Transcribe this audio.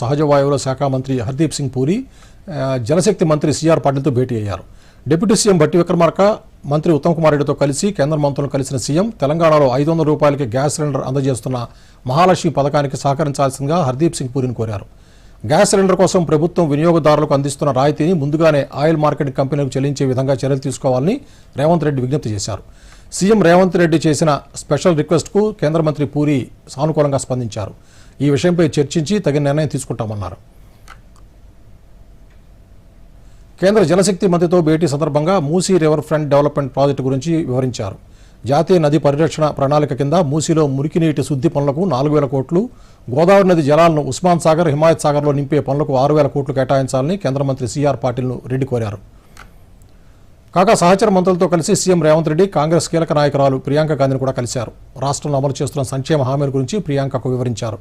సహజ వాయువుల శాఖ మంత్రి హర్దీప్ సింగ్ పూరి జలశక్తి మంత్రి సిఆర్ పాటిల్తో భేటీ అయ్యారు. డిప్యూటీ సీఎం భట్టి విక్రమార్క మంత్రి ఉత్తమ్ కుమార్ రెడ్డితో కలిసి కేంద్ర మంత్రులను కలిసిన సీఎం తెలంగాణలో ఐదు వందల రూపాయలకి గ్యాస్ సిలిండర్ అందజేస్తున్న మహాలక్ష్మి పథకానికి సహకరించాల్సిందిగా హర్దీప్ సింగ్ పూరిని కోరారు. గ్యాస్ సిలిండర్ కోసం ప్రభుత్వం వినియోగదారులకు అందిస్తున్న రాయితీని ముందుగానే ఆయిల్ మార్కెటింగ్ కంపెనీలకు చెల్లించే విధంగా చర్యలు తీసుకోవాలని రేవంత్ రెడ్డి విజ్ఞప్తి చేశారు. సీఎం రేవంత్ రెడ్డి చేసిన స్పెషల్ రిక్వెస్ట్కు కేంద్ర మంత్రి పూరి సానుకూలంగా స్పందించారు. ఈ విషయంపై చర్చించి తగిన నిర్ణయం తీసుకుంటామన్నారు. కేంద్ర జలశక్తి మంత్రితో భేటీ సందర్భంగా Musi river front development project గురించి వివరించారు. జాతీయ నది పరిరక్షణ ప్రణాళిక కింద మూసీలో మురికి నీటి శుద్ధి పనులకు నాలుగు వేల కోట్లు గోదావరి నది జలాలను ఉస్మాన్ సాగర్ హిమాయత్ సాగర్లో నింపే పనులకు ఆరు వేల కోట్లు కేటాయించాలని కేంద్ర మంత్రి సిఆర్ పాటిల్ను రెడ్డి కోరారు. కాగా సహచర మంత్రులతో కలిసి సీఎం రేవంత్ రెడ్డి కాంగ్రెస్ కీలక నాయకురాలు ప్రియాంక గాంధీని కూడా కలిశారు. రాష్ట్రంలో అమలు చేస్తున్న సంక్షేమ హామీల గురించి ప్రియాంకకు వివరించారు.